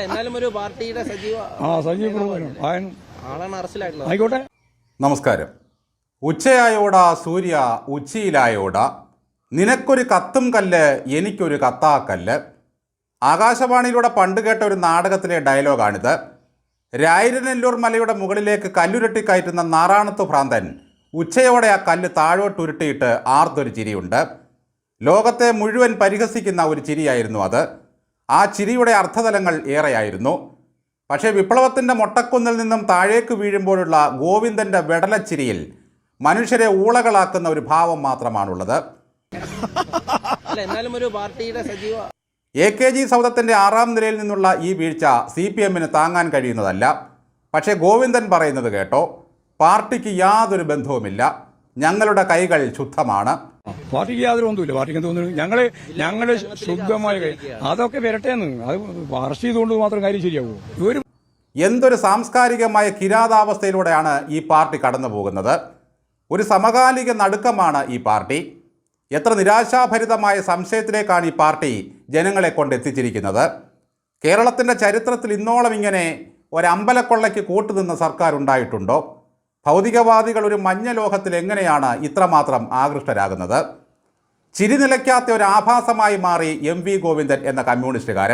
എന്നാലും ഒരു പാർട്ടിയുടെ സജീവ ആ സജീവ് പ്രവർത്തനം. ആയൻ ആളാണ് അറസ്റ്റിലായിട്ടുള്ളത്. ആയിക്കോട്ടെ. നമസ്കാരം. ഉച്ചയായോടാ സൂര്യ ഉച്ചയിലായോട? നിനക്കൊരു കത്തും കല്ല് എനിക്കൊരു കത്താക്കല്ല് ആകാശവാണിയിലൂടെ പണ്ട് കേട്ട ഒരു നാടകത്തിലെ ഡയലോഗാണിത്. രായിരനെല്ലൂർ മലയുടെ മുകളിലേക്ക് കല്ലുരുട്ടി കയറ്റുന്ന നാറാണത്ത് ഭ്രാന്തൻ. ഉച്ചയോടെ ആ കല്ല് താഴോട്ടുരുട്ടിയിട്ട് ആർത്തൊരു ചിരിയുണ്ട്. ലോകത്തെ മുഴുവൻ പരിഹസിക്കുന്ന ഒരു ചിരിയായിരുന്നു അത്. ആ ചിരിയുടെ അർത്ഥതലങ്ങൾ ഏറെയായിരുന്നു. പക്ഷേ വിപ്ലവത്തിന്റെ മൊട്ടക്കുന്നിൽ നിന്നും താഴേക്ക് വീഴുമ്പോഴുള്ള ഗോവിന്ദന്റെ വെടലച്ചിരിയിൽ മനുഷ്യരെ ഊളകളാക്കുന്ന ഒരു ഭാവം മാത്രമാണുള്ളത്. എ കെ ജി സൗദത്തിന്റെ ആറാം നിലയിൽ നിന്നുള്ള ഈ വീഴ്ച സി പി എമ്മിന് താങ്ങാൻ കഴിയുന്നതല്ല. പക്ഷേ ഗോവിന്ദൻ പറയുന്നത് കേട്ടോ പാർട്ടിക്ക് യാതൊരു ബന്ധവുമില്ല. ഞങ്ങളുടെ കൈകൾ ശുദ്ധമാണ്. പാർട്ടിക്ക് യാതൊരു ഒന്നുമില്ല പാർട്ടിക്ക് തോന്നുന്നു? ഞങ്ങൾ ഞങ്ങൾ ശുദ്ധമായ അതൊക്കെ അതൊക്കെ വരട്ടേന്ന് അത് അറസ്റ്റ് ചെയ്തുകൊണ്ട് മാത്രം കാര്യം ശരിയാകൂ ഒരു എന്തൊരു സാംസ്കാരികമായ കിരാതാവസ്ഥയിലൂടെയാണ് ഈ പാർട്ടി കടന്നു പോകുന്നത് ഒരു സമകാലിക നടുക്കമാണ് ഈ പാർട്ടി. എത്ര നിരാശാഭരിതമായ സംശയത്തിലേക്കാണ് ഈ പാർട്ടി ജനങ്ങളെ കൊണ്ട് എത്തിച്ചിരിക്കുന്നത് കേരളത്തിന്റെ ചരിത്രത്തിൽ ഇന്നോളം ഇങ്ങനെ ഒരമ്പലക്കൊള്ളയ്ക്ക് കൂട്ടുനിന്ന സർക്കാർ ഉണ്ടായിട്ടുണ്ടോ ഭൗതികവാദികൾ ഒരു മഞ്ഞ ലോകത്തിൽ എങ്ങനെയാണ് ഇത്രമാത്രം ആകൃഷ്ടരാകുന്നത്? ചിരി നിലയ്ക്കാത്ത ഒരു ആഭാസമായി മാറി എം വി ഗോവിന്ദൻ എന്ന കമ്മ്യൂണിസ്റ്റുകാരൻ.